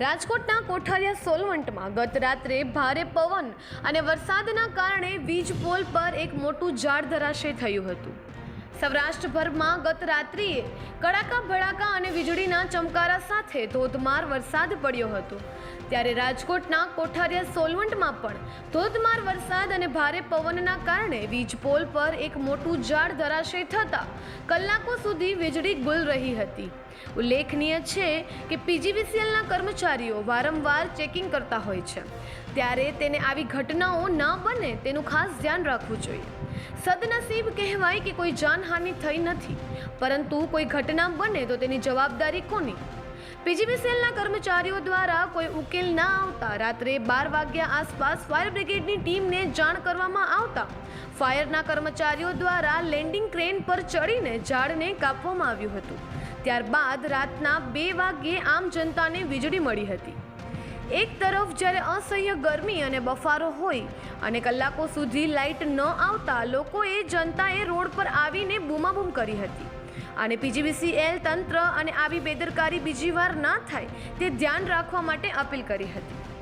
રાજકોટના કોઠારિયા સોલવંટમાં ગત રાત્રે ભારે પવન અને વરસાદના કારણે વીજ પોલ પર એક મોટું ઝાડ ધરાશય થયું હતું. સૌરાષ્ટ્રભરમાં ગત રાત્રિએ કડાકા, ભડાકા અને વીજળીના ચમકારા સાથે ધોધમાર વરસાદ પડ્યો હતો. ત્યારે રાજકોટના કોઠારિયા સોલવંટમાં પણ ધોધમાર વરસાદ અને ભારે પવનના કારણે વીજ પોલ પર એક મોટું ઝાડ ધરાશય થતાં કલાકો સુધી વીજળી ગુલ રહી હતી. ઉલ્લેખનીય છે કે પીજીવીસીએલના કર્મચારીઓ વારંવાર ચેકિંગ કરતા હોય છે. ત્યારે તેને આવી ઘટનાઓ ન બને તેનું ખાસ ધ્યાન રાખવું જોઈએ. સદનસીબ કહેવાય કે કોઈ જાનહાનિ થઈ નથી, પરંતુ કોઈ ઘટના બને તો તેની જવાબદારી કોની? પીજીવીસીએલના કર્મચારીઓ દ્વારા કોઈ ઉકેલ ના આવતા, રાત્રે બાર વાગ્યા આસપાસ ફાયર બ્રિગેડની ટીમને જાણ કરવામાં આવતા, ફાયરના કર્મચારીઓ દ્વારા લેન્ડિંગ ક્રેન પર ચડીને ઝાડને કાપવામાં આવ્યું હતું. ત્યારબાદ રાતના બે વાગ્યે આમ જનતાને વીજળી મળી હતી. એક તરફ જ્યારે અસહ્ય ગરમી અને બફારો હોય અને કલાકો સુધી લાઇટ ન આવતા લોકોએ જનતાએ રોડ પર આવીને બૂમાબૂમ કરી હતી. અને પીજીવીસીએલ તંત્ર અને આવી બેદરકારી બીજી વાર ના થાય તે ધ્યાન રાખવા માટે અપીલ કરી હતી.